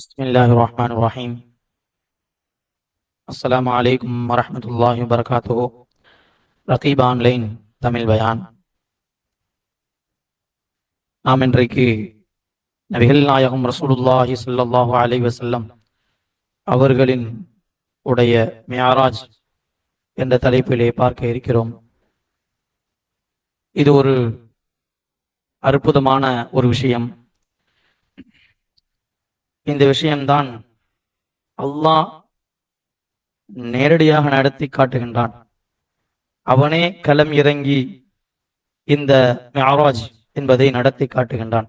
بسم الله الرحمن الرحيم السلام عليكم ورحمة الله وبركاته Raqeeb online Tamil பயான் நாம் இன்றைக்கு நபிகள் நாயகம் ரசூலுல்லாஹி ஸல்லல்லாஹு அலைஹி வஸல்லம் அவர்களின் உடைய மியாராஜ் என்ற தலைப்பிலே பார்க்க இருக்கிறோம் இது ஒரு அற்புதமான ஒரு விஷயம் இந்த விஷயம்தான் அல்லாஹ் நேரடியாக நடத்தி காட்டுகின்றான். அவனே களம் இறங்கி இந்த மியாராஜ் என்பதை நடத்தி காட்டுகின்றான்.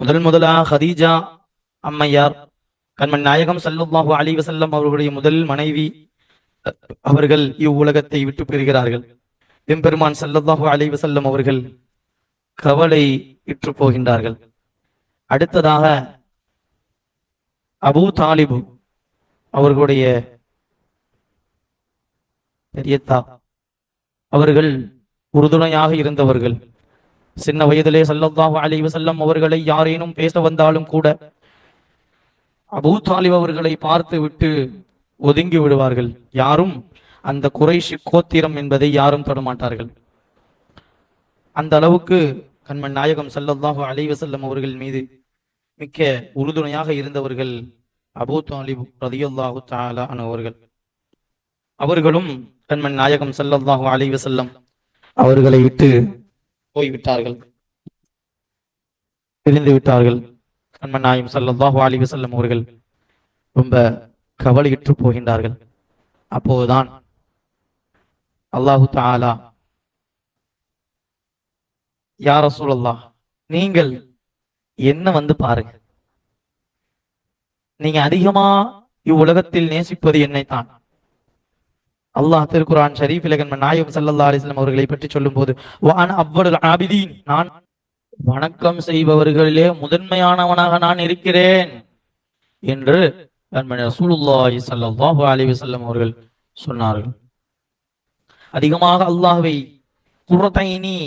முதல் முதலாக ஹதீஜா அம்மையார் கண்மன் நாயகம் ஸல்லல்லாஹு அலி வசல்லம் அவர்களுடைய முதல் மனைவி அவர்கள் இவ்வுலகத்தை விட்டு பெறுகிறார்கள் எம்பெருமான் ஸல்லல்லாஹு அலி வசல்லம் அவர்கள் கவலை இற்று போகின்றார்கள். அடுத்ததாக அபு தாலிபு அவர்களுடைய பெரியத்தா அவர்கள் உறுதுணையாக இருந்தவர்கள். சின்ன வயதிலே ஸல்லல்லாஹு அலைஹி வஸல்லம் அவர்களை யாரேனும் பேச வந்தாலும் கூட அபூ தாலிப் அவர்களை பார்த்து விட்டு ஒதுங்கி விடுவார்கள். யாரும் அந்த குறைஷி கோத்திரம் என்பதை யாரும் தொடமாட்டார்கள் அந்த அளவுக்கு கண்மன் நாயகம் ஸல்லல்லாஹு அலைஹி வஸல்லம் அவர்கள் மீது மிக்க உறுதுணையாக இருந்தவர்கள் அபூ தாலிப் ரதியுல்லாஹு தாலா அன்ஹு அவர்கள் அவர்களும் கண்மன் நாயகம் ஸல்லல்லாஹு அலைஹி வஸல்லம் அவர்களை விட்டு போய்விட்டார்கள். பிரிந்து விட்டார்கள். கண்மன் நாயகம் ஸல்லல்லாஹு அலைஹி வஸல்லம் அவர்கள் ரொம்ப கவலையிட்டு போகின்றார்கள். அப்போதுதான் அல்லாஹு தஆலா யா ரசூலல்லாஹ் நீங்கள் என்ன வந்து பாருங்க. நீங்க அதிகமா இவ்வுலகத்தில் நேசிப்பது என்னைத்தான். அல்லாஹ் திருக்குரான் ஷரீஃப் இலகன் நாயம் சல்லா அலிஸ்லாம் அவர்களை பற்றி சொல்லும்போது வான் அவ்வளவு ஆபிதீன். நான் வணக்கம் செய்பவர்களிலே முதன்மையானவனாக நான் இருக்கிறேன் என்று கண்மணி ரசூலுல்லாஹி ஸல்லல்லாஹு அலைஹி அவர்கள் சொன்னார்கள். அதிகமாக அல்லாஹ்வை குர்ரத்தைனி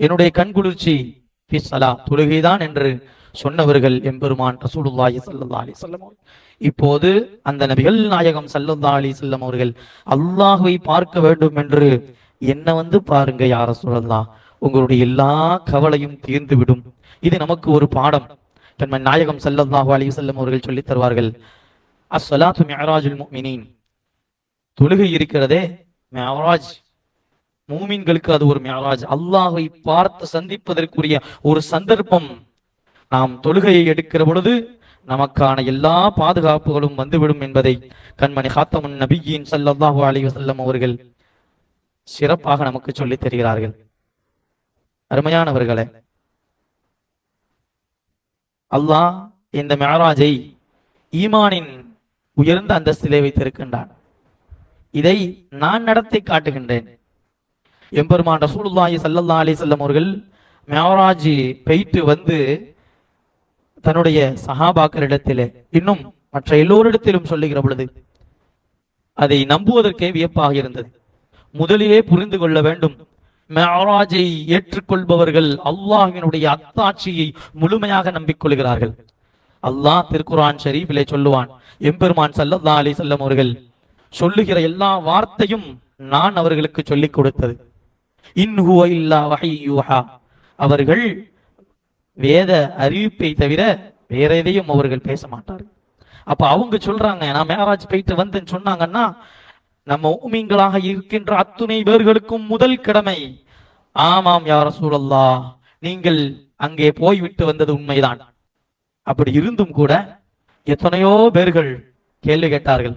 என்னுடைய கண்குளிர்ச்சி பிஸ்ஸலா தொழுகைதான் என்று சொன்னவர்கள் எம்பெருமான் ரசூலுல்லாஹி சல்லா அலி வஸல்லம் இப்போது அந்த நபிகள் நாயகம் சல்லுல்லா அலி செல்லம் அவர்கள் அல்லாஹுவை பார்க்க வேண்டும் என்று என்ன வந்து பாருங்க யார சொல்லலாம் உங்களுடைய எல்லா கவலையும் தீர்ந்து விடும். இது நமக்கு ஒரு பாடம். கண்மன் நாயகம் ஸல்லல்லாஹு அலி செல்லம் அவர்கள் சொல்லித் தருவார்கள் அஸ்வலாத்து மியராஜுல் முஃமினீன். தொழுகை இருக்கிறதே மியராஜ் மூமின்களுக்கு அது ஒரு மியாராஜ் அல்லாஹை பார்த்து சந்திப்பதற்குரிய ஒரு சந்தர்ப்பம். நாம் தொழுகையை எடுக்கிற பொழுது நமக்கான எல்லா பாதுகாப்புகளும் வந்துவிடும் என்பதை கண்மணி ஹாத்தமுன் நபியின் சல்லாஹு அலி வசல்லம் அவர்கள் சிறப்பாக நமக்கு சொல்லித் தருகிறார்கள். அருமையானவர்களே அல்லாஹ் இந்த மியாராஜை ஈமானின் உயர்ந்த அந்தஸ்திலே வைத்திருக்கின்றான். இதை நான் நடத்தி காட்டுகின்றேன். எம்பெருமான் ரசூலுல்லாஹி சல்லல்லா அலி செல்லம் அவர்கள் மேவராஜி பெய்ட்டு வந்து தன்னுடைய சஹாபாக்களிடத்திலே இன்னும் மற்ற எல்லோரிடத்திலும் சொல்லுகிற பொழுது அதை நம்புவதற்கே வியப்பாக இருந்தது. முதலிலே புரிந்து கொள்ள வேண்டும் மேராஜை ஏற்றுக்கொள்பவர்கள் அல்லாஹினுடைய அத்தாட்சியை முழுமையாக நம்பிக்கொள்கிறார்கள். அல்லாஹ் திருக்குரான் ஷரீஃபிலே சொல்லுவான் எம்பெருமான் சல்லல்லா அலி செல்லம் அவர்கள் சொல்லுகிற எல்லா வார்த்தையும் நான் அவர்களுக்கு சொல்லிக் கொடுத்தது. இன் இல்லா அவர்கள் வேத அறிவிப்பை தவிர வேற எதையும் அவர்கள் பேச மாட்டார்கள். அப்ப அவங்க சொல்றாங்க நான் மேராஜ் போயிட்டு வந்தேன்னு சொன்னாங்கன்னா நம்ம ஊமிங்களாக இருக்கின்ற அத்துணை பேர்களுக்கும் முதல் கடமை ஆமாம் யார சூழல்லா நீங்கள் அங்கே போய்விட்டு வந்தது உண்மைதான். அப்படி இருந்தும் கூட எத்தனையோ பேர்கள் கேள்வி கேட்டார்கள்.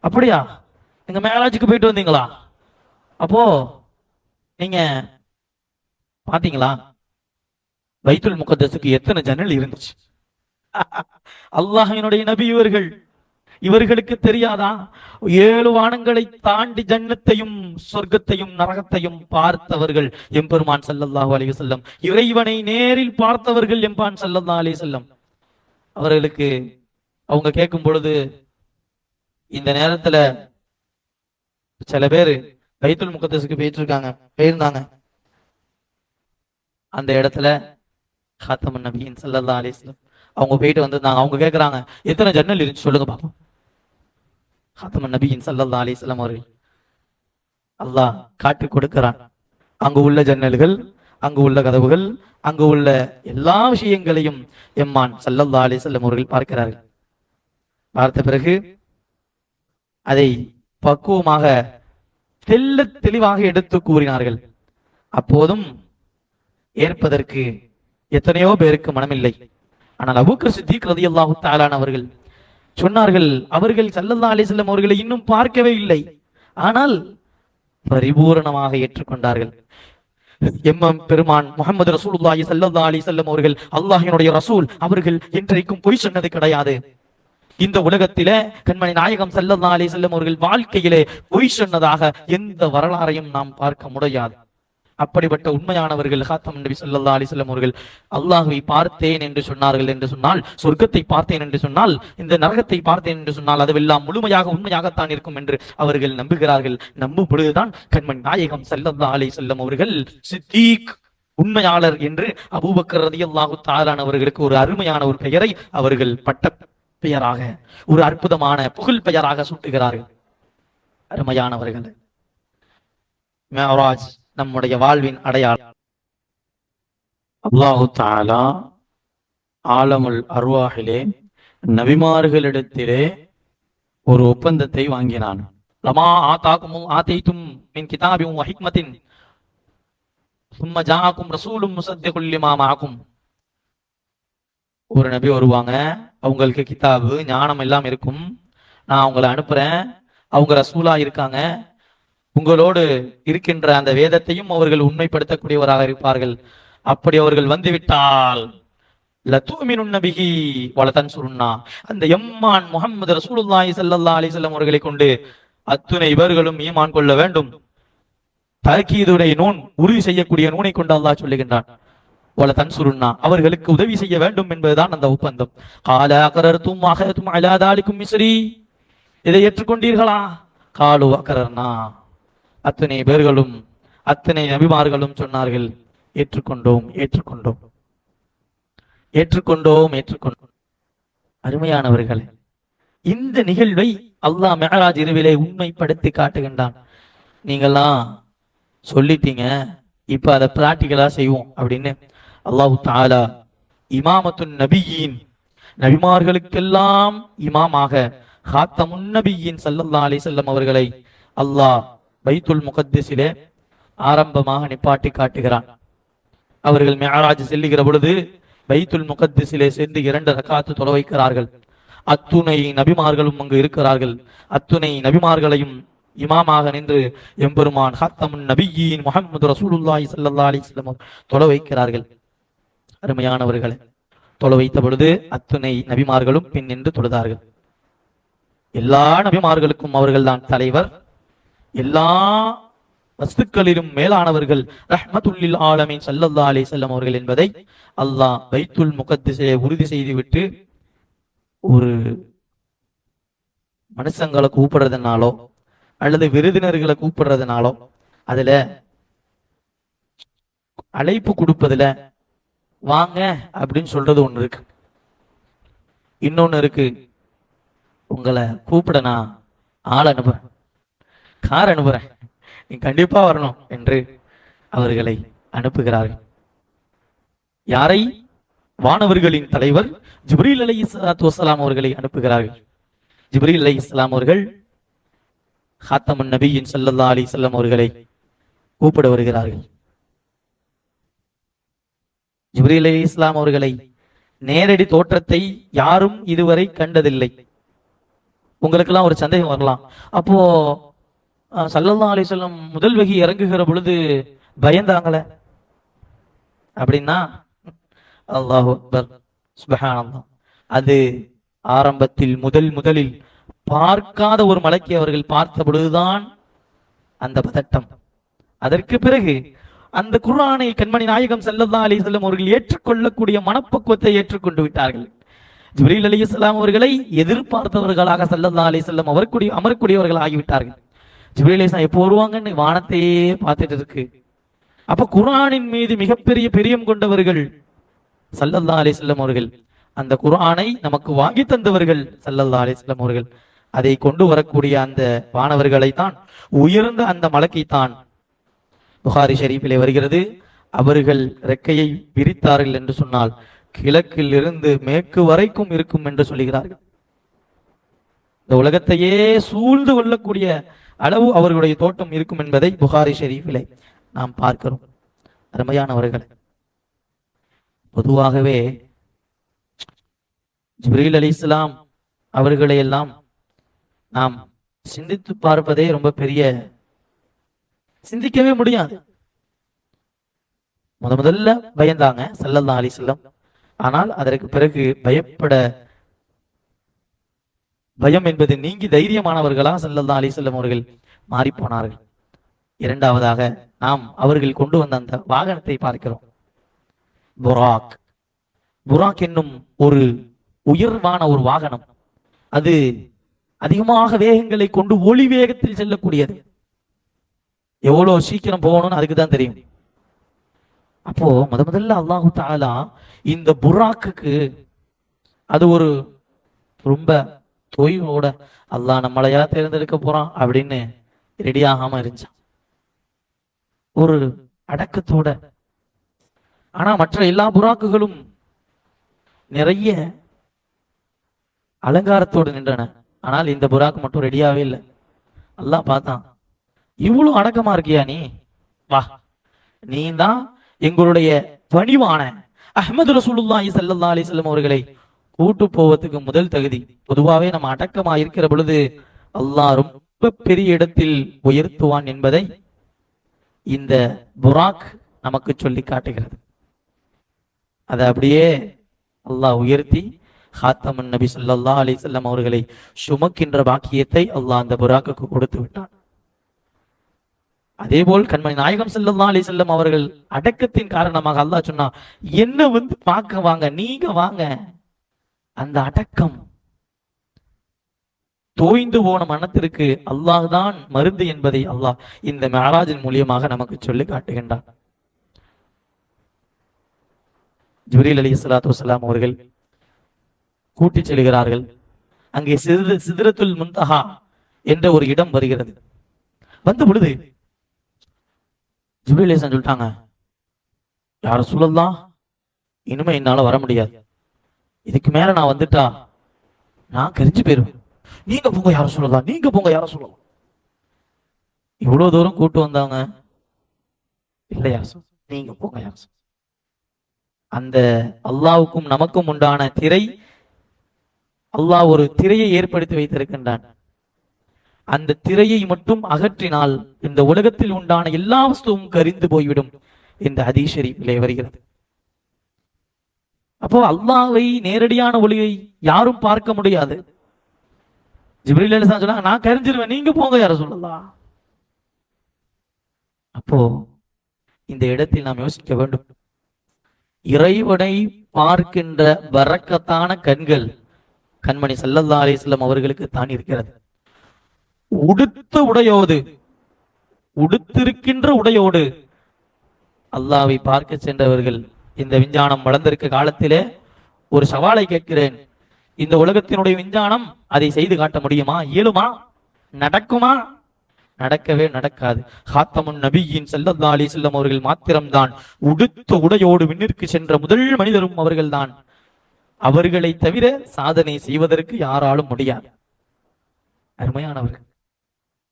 அப்படியா? நீங்க மேலாஜுக்கு போயிட்டு வந்தீங்களா? அப்போ நீங்க பாத்தீங்களா? வைத்துல் முகத்தசுக்கு எத்தனை ஜன்னல் இருந்துச்சு? அல்லாஹினுடைய நபி இவர்கள். இவர்களுக்கு தெரியாதா? ஏழு வானங்களை தாண்டி ஜன்னத்தையும் சொர்க்கத்தையும் நரகத்தையும் பார்த்தவர்கள் எம்பெருமான் சல்லல்லாஹு அலி செல்லம் இறைவனை நேரில் பார்த்தவர்கள் எம்பான் சல்லல்லா அலி செல்லம் அவர்களுக்கு அவங்க கேட்கும் பொழுது இந்த நேரத்துல சில பேர் பைத்துல் முகத்தசுக்கு போயிட்டு இருக்காங்க போயிருந்தாங்க. அந்த இடத்துல ஹாத்தமன் நபியின் ஸல்லல்லாஹு அலிஸ்லம் அவங்க போயிட்டு வந்திருந்தாங்க. அவங்க கேட்குறாங்க எத்தனை ஜன்னல் இருந்துச்சு சொல்லுங்க பாப்போம். ஹாத்தமன் நபியின் சல்லல்லா அலிஸ்லாம் அவர்கள் அல்லாஹ் காட்டி கொடுக்கிறான். அங்கு உள்ள ஜன்னல்கள் அங்கு உள்ள கதவுகள் அங்கு உள்ள எல்லா விஷயங்களையும் எம்மான் சல்லல்லா அலிசல்லம் அவர்கள் பார்க்கிறார்கள். பார்த்த பிறகு அதை பக்குவமாக தெல்ல தெளிவாக எடுத்து கூறினார்கள். அப்போதும் ஏற்பதற்கு எத்தனையோ பேருக்கு மனமில்லை. ஆனால் அபுக்கர் சித்திக் ரதியல்லாஹு தாலான் அவர்கள் சொன்னார்கள் அவர்கள் சல்லல்லா அலிசல்லம் அவர்களை இன்னும் பார்க்கவே இல்லை. ஆனால் பரிபூரணமாக ஏற்றுக்கொண்டார்கள். எம்மம் பெருமான் முகமது ரசூலுல்லாஹி சல்லா அலி செல்லம் அவர்கள் அல்லாஹினுடைய ரசூல் அவர்கள் என்றைக்கும் பொய் சொன்னது கிடையாது. இந்த உலகத்திலே கண்மணி நாயகம் ஸல்லல்லாஹு அலி செல்லும் அவர்கள் வாழ்க்கையிலே பொய் சொன்னதாக எந்த வரலாறையும் நாம் பார்க்க முடியாது. அப்படிப்பட்ட உண்மையானவர்கள் ஹாத்தம் நபி சொல்லா அலைஹி அவர்கள் அல்லாஹுவை பார்த்தேன் என்று சொன்னார்கள் என்று சொன்னால் சொர்க்கத்தை பார்த்தேன் என்று சொன்னால் இந்த நரகத்தை பார்த்தேன் என்று சொன்னால் அதுவெல்லாம் முழுமையாக உண்மையாகத்தான் இருக்கும் என்று அவர்கள் நம்புகிறார்கள். நம்பும் பொழுதுதான் கண்மணி நாயகம் ஸல்லல்லாஹு அலி செல்லும் அவர்கள் சித்தீக் உண்மையாளர் என்று அபூபக்கர் ரலியல்லாஹு தஆலான் ஒரு அருமையான ஒரு பெயரை அவர்கள் பட்ட பெயராக ஒரு அற்புதமான புகழ் பெயராக சூட்டுகிறார்கள். அருமையானவர்கள் மேராஜ் நம்முடைய வாழ்வின் அடையாளம். அல்லாஹு தாலா ஆலமுல் அருவாகிலே நபிமார்களிடத்திலே ஒரு ஒப்பந்தத்தை வாங்கினான். லமா ஆதாக்கும் ஆதைத்தும் மின் கிதாபியும் வஹிக்மத்தின் சும்ம ஜாக்கும் ரசூலும் முசத்திகுல் லிமா மாக்கும் ஒரு நபி வருவாங்க அவங்களுக்கு கித்தாபு ஞானம் எல்லாம் இருக்கும். நான் அவங்களை அனுப்புறேன். அவங்க ரசூலா இருக்காங்க. உங்களோடு இருக்கின்ற அந்த வேதத்தையும் அவர்கள் உண்மைப்படுத்தக்கூடியவராக இருப்பார்கள். அப்படி அவர்கள் வந்துவிட்டால் லத்தூமினுன் நபிகி வலதன் அந்த எம்மான் முகமது ரசூலுல்லாஹி ஸல்லல்லாஹு அலிசல்லம் அவர்களை கொண்டு அத்துணை இவர்களும் ஈமான் கொள்ள வேண்டும். தர்கீதுடைய நூன் உறுதி செய்யக்கூடிய நூனை கொண்டு அல்லாஹ் சொல்லுகின்றான். வல தன்சுருன்னா அவர்களுக்கு உதவி செய்ய வேண்டும் என்பதுதான் அந்த ஒப்பந்தம். கால அகரர்த்தும் அகரத்தும் அலாதாலிக்கும் மிஸ்ரி இதை ஏற்றுக்கொண்டீர்களா? காலு அகரர்னா அத்தனை பேர்களும் அத்தனை நபிமார்களும் சொன்னார்கள் ஏற்றுக்கொண்டோம் ஏற்றுக்கொண்டோம். ஏற்றுக்கொண்டோம் ஏற்றுக்கொண்டோம். அருமையானவர்களே இந்த நிகழ்வை அல்லாஹ் மெஹராஜ் இரவிலே உண்மைப்படுத்தி காட்டுகின்றான். நீங்கள்லாம் சொல்லிட்டீங்க இப்ப அதை பிராக்டிக்கலா செய்வோம் அப்படின்னு. அல்லாஹு தாலா இமாமத்து நபியின் நபிமார்களுக்கெல்லாம் இமாமாக ஹாத்தமுன் நபியின் சல்லல்லா அலி செல்லம் அவர்களை அல்லாஹ் பைத்துல் முகத்திசிலே ஆரம்பமாக நிப்பாட்டி காட்டுகிறான். அவர்கள் மேராஜ் செல்லுகிற பொழுது பைத்துல் முகத்திசிலே சென்று இரண்டு ரக்காத்து தொலை வைக்கிறார்கள். அத்துணை நபிமார்களும் அங்கு இருக்கிறார்கள். அத்துணை நபிமார்களையும் இமாமாக நின்று எம்பெருமான் ஹத்தமுன் நபியின் முகமது ரசூலுல்லாஹி சல்லா அலைஹி தொலை வைக்கிறார்கள். அருமையானவர்களே தொலை வைத்த பொழுது அத்துணை நபிமார்களும் பின் நின்று தொழுதார்கள். எல்லா நபிமார்களுக்கும் அவர்கள் தான் தலைவர். எல்லா வஸ்துக்களிலும் மேலானவர்கள் ரஹ்மத்துல்லில் ஆலமின் சல்லல்லா அலி செல்லம் அவர்கள் என்பதை அல்லாஹ் பைத்துல் முகத்திசையை உறுதி செய்துவிட்டு ஒரு மனுஷங்களை கூப்பிடுறதுனாலோ அல்லது விருதினர்களை கூப்பிடுறதுனாலோ அதுல அழைப்பு கொடுப்பதுல வாங்க அப்படின்னு சொல்றது ஒன்று இருக்கு. இன்னொன்னு இருக்கு. உங்களை கூப்பிட நான் ஆள் அனுப்புறேன். கார் அனுப்புறேன். நீ கண்டிப்பா வரணும் என்று அவர்களை அனுப்புகிறார்கள். யாரை? வானவர்களின் தலைவர் ஜிப்ரீல் அலி இஸ்லாத்து வசலாம் அவர்களை அனுப்புகிறார்கள். ஜிப்ரீல் அலி இஸ்லாம் அவர்கள் ஹாத்தமன் நபியின் சல்லல்லா அலி வஸல்லம் அவர்களை கூப்பிட வருகிறார்கள். ஜிப்ரீல் அலி இஸ்லாம் அவர்களை நேரடி தோற்றத்தை யாரும் இதுவரை கண்டதில்லை. உங்களுக்கெல்லாம் ஒரு சந்தேகம் வரலாம். அப்போ சல்லல்லா ஸல்லல்லாஹு முதல் வகி இறங்குகிற பொழுது பயந்தாங்களே? அப்படின்னா அல்லாஹு அக்பர் சுபஹானல்லாஹ். அது ஆரம்பத்தில் முதல் முதலில் பார்க்காத ஒரு மலைக்கு அவர்கள் பார்த்த பொழுதுதான் அந்த பதட்டம். அதற்கு பிறகு அந்த குர்ஆனை கண்மணி நாயகம் செல்லல்லா அலி செல்லம் அவர்கள் ஏற்றுக்கொள்ளக்கூடிய மனப்பக்குவத்தை ஏற்றுக்கொண்டு விட்டார்கள். ஜிப்ரீல் இஸ்லாம் அவர்களை எதிர்பார்த்தவர்களாக செல்லல்லா அலி செல்லம் அவருக்குடி அமரக்கூடியவர்கள் ஆகிவிட்டார்கள். ஜிப்ரீல் அலிஸ்லாம் எப்போ வருவாங்கன்னு வானத்தையே பார்த்துட்டு இருக்கு. அப்ப குர்ஆனின் மீது மிகப்பெரிய பிரியம் கொண்டவர்கள் சல்லல்லா அலி செல்லம் அவர்கள். அந்த குர்ஆனை நமக்கு வாங்கி தந்தவர்கள் சல்லல்லா அலி செல்லம் அவர்கள். அதை கொண்டு வரக்கூடிய அந்த வானவர்களை தான் உயர்ந்த அந்த மலக்கைத்தான் புகாரி ஷெரீஃபிலே வருகிறது. அவர்கள் ரெக்கையை விரித்தார்கள் என்று சொன்னால் கிழக்கில் இருந்து மேற்கு வரைக்கும் இருக்கும் என்று சொல்கிறார்கள். இந்த உலகத்தையே சூழ்ந்து கொள்ளக்கூடிய அளவு அவர்களுடைய தோட்டம் இருக்கும் என்பதை புகாரி ஷெரீஃபிலே நாம் பார்க்கிறோம். அருமையானவர்களே பொதுவாகவே ஜிப்ரீல் அலி இஸ்லாம் அவர்களை எல்லாம் நாம் சிந்தித்து பார்ப்பதே ரொம்ப பெரிய சிந்திக்கவே முடியாது. முத முதல்ல பயந்தாங்க சல்லல்லா செல்லம் ஆனால் அதற்கு பிறகு பயப்பட பயம் என்பது நீங்கி தைரியமானவர்களா? சல்லல்லா அலிசல்லம் அவர்கள் மாறிப்போனார்கள். இரண்டாவதாக நாம் அவர்கள் கொண்டு வந்த அந்த வாகனத்தை பார்க்கிறோம். புராக். புராக் என்னும் ஒரு உயர்வான ஒரு வாகனம். அது அதிகமாக வேகங்களை கொண்டு ஒளி வேகத்தில் செல்லக்கூடியது. எவ்வளவு சீக்கிரம் போகணும்னு அதுக்கு தான் தெரியும். அப்போ முத முதல்ல அல்லாஹு தாலா இந்த புராக்குக்கு அது ஒரு ரொம்ப தொய்வோட அல்லாஹ் நம்மளையா தேர்ந்தெடுக்க போறான் அப்படின்னு ரெடி ஆகாம இருந்துச்சான் ஒரு அடக்கத்தோட. ஆனா மற்ற எல்லா புறாக்குகளும் நிறைய அலங்காரத்தோடு நின்றன. ஆனால் இந்த புறாக்கு மட்டும் ரெடியாவே இல்லை. அல்லாஹ் பார்த்தான். இவ்வளவு அடக்கமா இருக்கியா நீ? வா. நீ தான் எங்களுடைய பணிவான அஹமது ரசூலுல்லாஹி சல்லா அலி வஸல்லம் அவர்களை கூட்டு போவதுக்கு முதல் தகுதி. பொதுவாகவே நம்ம அடக்கமா இருக்கிற பொழுது அல்லாஹ் ரொம்ப பெரிய இடத்தில் உயர்த்துவான் என்பதை இந்த புராக் நமக்கு சொல்லி காட்டுகிறது. அதை அப்படியே அல்லாஹ் உயர்த்தி ஹாத்தமன் நபி ஸல்லல்லாஹு அலி வஸல்லம் அவர்களை சுமக்கின்ற பாக்கியத்தை அல்லாஹ் அந்த புராக்குக்கு கொடுத்து விட்டான். அதே போல் கண்மணி நாயகம் ஸல்லல்லாஹு அலி செல்லம் அவர்கள் அடக்கத்தின் காரணமாக அல்லாஹ் சொன்னா என்ன வந்து பார்க்க வாங்க நீங்க வாங்க. அந்த அடக்கம் தோய்ந்து போன மனத்திற்கு அல்லாஹ் தான் மருந்து என்பதை அல்லாஹ் இந்த மேராஜின் மூலியமாக நமக்கு சொல்லி காட்டுகின்றான். ஜிப்ரீல் அலி சலாத்து வலாம் அவர்கள் கூட்டி செல்கிறார்கள். அங்கே சிறு சிதறத்துல் முந்தஹா என்ற ஒரு இடம் வருகிறது. வந்த பொழுது ஜிபிலேசன் சொல்லிட்டாங்க யார சொல்லலாம் இனிமே என்னால வர முடியாது. இதுக்கு மேல நான் வந்துட்டா நான் கரிஞ்சு போயிருவேன். நீங்க போங்க யார சொல்லலாம் நீங்க போங்க யார சொல்லலாம் இவ்வளவு தூரம் கூட்டு வந்தாங்க இல்லை யார நீங்க போங்க யார அந்த அல்லாவுக்கும் நமக்கும் உண்டான திரை அல்லாஹ் ஒரு திரையை ஏற்படுத்தி வைத்திருக்கின்றான். அந்த திரையை மட்டும் அகற்றினால் இந்த உலகத்தில் உண்டான எல்லா வஸ்துவும் கரிந்து போய்விடும் இந்த ஹதீஷரீஃபிலே வருகிறது. அப்போ அல்லாவை நேரடியான ஒளியை யாரும் பார்க்க முடியாது. ஜிப்ரில் அலிஸ்லாம் சொன்னாங்க நான் கரிஞ்சிருவேன் நீங்க போங்க யார சொல்லலாம் அப்போ இந்த இடத்தில் நாம் யோசிக்க வேண்டும். இறைவனை பார்க்கின்ற வரக்கத்தான கண்கள் கண்மணி சல்லல்லா அலிஸ்லாம் அவர்களுக்கு தான் இருக்கிறது. உடுத்த உடையோடு உடுத்திருக்கின்ற உடையோடு அல்லாவை பார்க்க சென்றவர்கள் இந்த விஞ்ஞானம் வளர்ந்திருக்க காலத்திலே ஒரு சவாலை கேட்கிறேன். இந்த உலகத்தினுடைய விஞ்ஞானம் அதை செய்து காட்ட முடியுமா? இயலுமா? நடக்குமா? நடக்கவே நடக்காது. ஹாத்தமுன் நபியின் ஸல்லல்லாஹு அலி செல்லம் அவர்கள் மாத்திரம்தான். உடுத்த உடையோடு விண்ணிற்கு சென்ற முதல் மனிதரும் அவர்கள்தான். அவர்களை தவிர சாதனை செய்வதற்கு யாராலும் முடியாது. அருமையானவர்கள்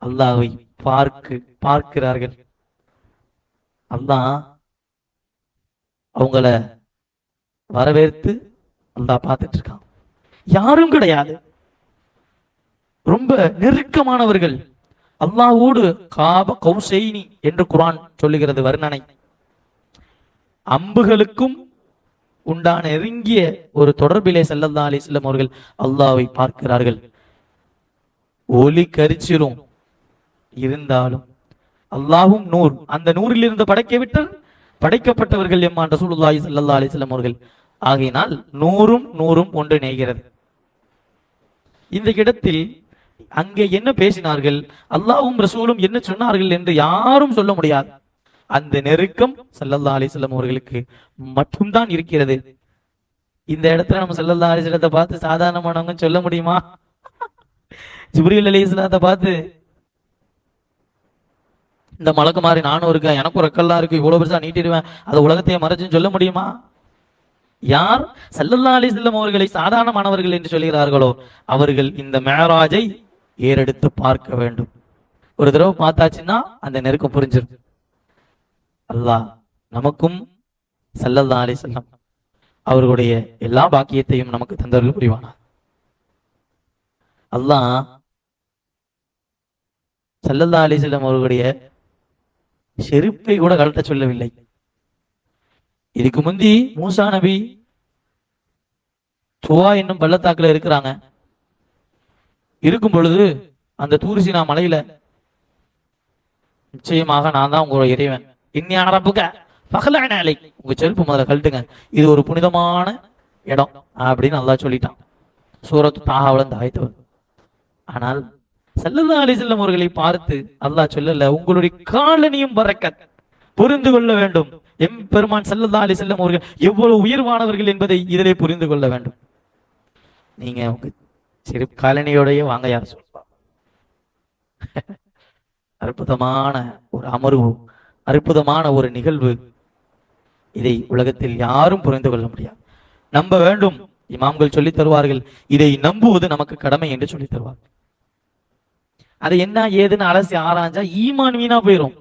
அல்லாவை பார்க்கு பார்க்கிறார்கள். அல்லா அவங்கள வரவேற்று அல்லாஹ் பார்த்துட்டு இருக்கான் யாரும் கிடையாது. ரொம்ப நெருக்கமானவர்கள். அல்லாவோடு காப கௌசைனி என்று குரான் சொல்லுகிறது வர்ணனை. அம்புகளுக்கும் உண்டான நெருங்கிய ஒரு தொடர்பிலே ஸல்லல்லாஹு அலைஹி அவர்கள் அல்லாவை பார்க்கிறார்கள். ஒலி கரிச்சிரும். இருந்தாலும் அல்லாஹ்வும் நூர் அந்த நூறிலிருந்து படைக்க விட்டு படைக்கப்பட்டவர்கள் எம்மான் ரசூலுல்லாஹி ஸல்லல்லாஹு அலைஹி அவர்கள். ஆகையினால் நூறும் நூறும் ஒன்று இணைகிறது இந்த இடத்தில் அங்கே என்ன பேசினார்கள்? அல்லாவும் ரசூலும் என்ன சொன்னார்கள் என்று யாரும் சொல்ல முடியாது. அந்த நெருக்கம் ஸல்லல்லாஹு அலைஹி அவர்களுக்கு மட்டும்தான் இருக்கிறது. இந்த இடத்துல நம்ம செல்லல்லா அலிஸ்லத்தை பார்த்து சாதாரணமானவங்க சொல்ல முடியுமா? ஜிப்ரீல் அலி இஸ்லாத்தை பார்த்து இந்த மலக்கு மாதிரி நானும் இருக்கேன் எனக்கும் ரெக்கல்லாம் இருக்கு இவ்வளவு பெருசா நீட்டிடுவேன் அதை உலகத்தையே மறைச்சுன்னு சொல்ல முடியுமா? யார்? செல்லல் அலி செல்லம் அவர்களை சாதாரணமானவர்கள் என்று சொல்கிறார்களோ அவர்கள் இந்த மேராஜை ஏறெடுத்து பார்க்க வேண்டும். ஒரு தடவை பார்த்தாச்சுன்னா அந்த நெருக்கம் புரிஞ்சிடும் அல்லாஹ் நமக்கும் செல்லல்லா அலி செல்லம் அவர்களுடைய எல்லா பாக்கியத்தையும் நமக்கு தந்தவர்கள் புரிவானா? அல்லாஹ் அலி செல்லம் அவர்களுடைய செருப்பை கூட கழட்ட சொல்லவில்லை. இதுக்கு முந்தி மூசா நபி துவா என்னும் பள்ளத்தாக்குல இருக்கிறாங்க. இருக்கும் பொழுது அந்த தூரிசினா மலையில நிச்சயமாக நான் தான் உங்களோட இறைவன். இன்னி அரப்புக்க பகலான அலை உங்க செருப்பு முதல்ல கழட்டுங்க. இது ஒரு புனிதமான இடம் அப்படின்னு நல்லா சொல்லிட்டான். சூரத்து தாகாவில் இந்த ஆயத்தவர் ஆனால் சல்லல்லா அலிசல்லம் அவர்களை பார்த்து அல்லாஹ் சொல்லல உங்களுடைய காலனியும் பறக்கத் புரிந்து கொள்ள வேண்டும். எம் பெருமான் சல்லல்லா அலிசல்லம் அவர்கள் எவ்வளவு உயர்வானவர்கள் என்பதை இதிலே புரிந்து கொள்ள வேண்டும். நீங்க உங்க சிறு காலனியோடய வாங்க யார் சொல்லுவா அற்புதமான ஒரு அமர்வு அற்புதமான ஒரு நிகழ்வு. இதை உலகத்தில் யாரும் புரிந்து கொள்ள முடியாது. நம்ப வேண்டும். இமாம்கள் சொல்லித் தருவார்கள் இதை நம்புவது நமக்கு கடமை என்று சொல்லித் தருவார்கள். அது என்ன ஏதுன்னு அலசி ஆராய்ஞ்சா ஈமான் வீணா போயிரும்.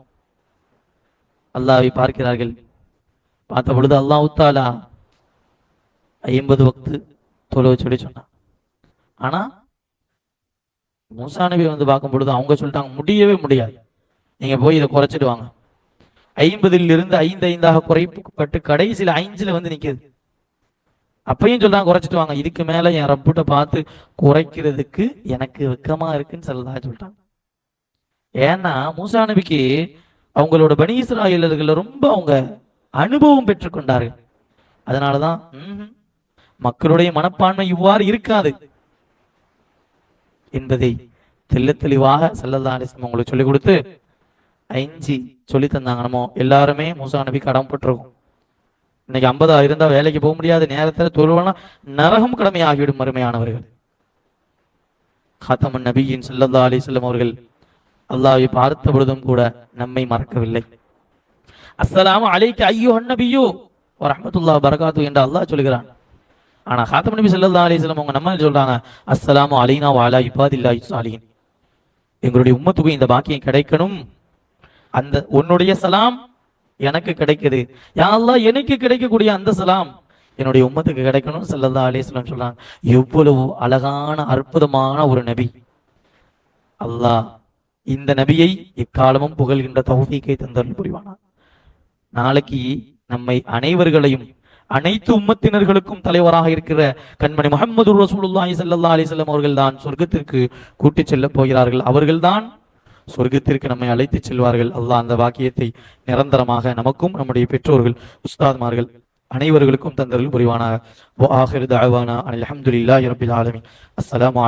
அல்லாவை பார்க்கிறார்கள். பார்த்த பொழுது அல்லாஹ் உத்தாலா ஐம்பது வக்து தொழுவ சொல்லி சொன்னான். ஆனா மூசா நபி வந்து பார்க்கும் பொழுது அவங்க சொல்லிட்டாங்க முடியவே முடியாது. நீங்க போய் இதை குறைச்சிடுவாங்க ஐம்பதில் இருந்து ஐந்து ஐந்தாக குறைப்பட்டு கடைசியில் ஐந்துல வந்து நிக்குது. அப்பயும் சொல்றாங்க குறைச்சிட்டு வாங்க. இதுக்கு மேல என் ரப்புட்ட பார்த்து குறைக்கிறதுக்கு எனக்கு வெக்கமா இருக்குன்னு சொல்லதா சொல்லிட்டாங்க. ஏன்னா மூசா நபிக்கு அவங்களோட பனி இஸ்ராயலர்கள் ரொம்ப அவங்க அனுபவம் பெற்றுக்கொண்டார்கள் அதனாலதான் மக்களுடைய மனப்பான்மை இவ்வாறு இருக்காது என்பதை தெல்ல தெளிவாக சல்லல்லா அலிஸ்லம் உங்களுக்கு சொல்லிக் கொடுத்து ஐஞ்சி சொல்லி தந்தாங்க நம்ம எல்லாருமே மூசா நபி கடமைப்பட்டிருக்கோம் இன்னைக்கு ஐம்பதா இருந்தா வேலைக்கு போக முடியாத நேரத்துல தொழுவனா நரகம் கடமையாகிவிடும் மறுமையானவர்கள். காத்தமன் நபியின் செல்லல்லா அலி செல்லம் அவர்கள் அல்லாவை பார்த்த பொழுதும் கூட நம்மை மறக்கவில்லை. அஸ்லாம் அலைக்கு ஐயோ நபியோ வரஹ்மத்துல்லாஹ் பரகாத்து என்று அல்லாஹ் சொல்கிறான். ஆனா காத்தம் நபி ஸல்லல்லாஹு அலி வஸல்லம் அவங்க நம்ம சொல்றாங்க? அஸ்லாம் அலைனா வாலா அலா சாலியின் எங்களுடைய உம்மத்துக்கு இந்த பாக்கியம் கிடைக்கணும். அந்த உன்னுடைய சலாம் எனக்கு கிடைக்குது. யாரெல்லாம் எனக்கு கிடைக்கக்கூடிய அந்த சலாம். என்னுடைய உம்மத்துக்கு கிடைக்கணும் செல்லதா அலேஸ்லாம் சொல்றாங்க. எவ்வளவு அழகான அற்புதமான ஒரு நபி. அல்லாஹ் இந்த நபியை எக்காலமும் புகழ்கின்ற தௌஃபீக்கை தந்தல் புரிவானா நாளைக்கு நம்மை அனைவர்களையும் அனைத்து உம்மத்தினர்களுக்கும் தலைவராக இருக்கிற கண்மணி முகமது ரசூலுல்லாஹி சல்லா அலைஹி அவர்கள் தான் சொர்க்கத்திற்கு கூட்டிச் செல்லப் போகிறார்கள். அவர்கள்தான் சொர்க்கத்திற்கு நம்மை அழைத்துச் செல்வார்கள். அல்லாஹ் அந்த வாக்கியத்தை நிரந்தரமாக நமக்கும் நம்முடைய பெற்றோர்கள் உஸ்தாத்மார்கள் அனைவர்களுக்கும் தந்தர்கள் புரிவானாக. வ ஆஹிரு தஅவானா அனில் ஹம்துலில்லாஹி ரப்பில் ஆலமீன். அஸ்ஸலாமு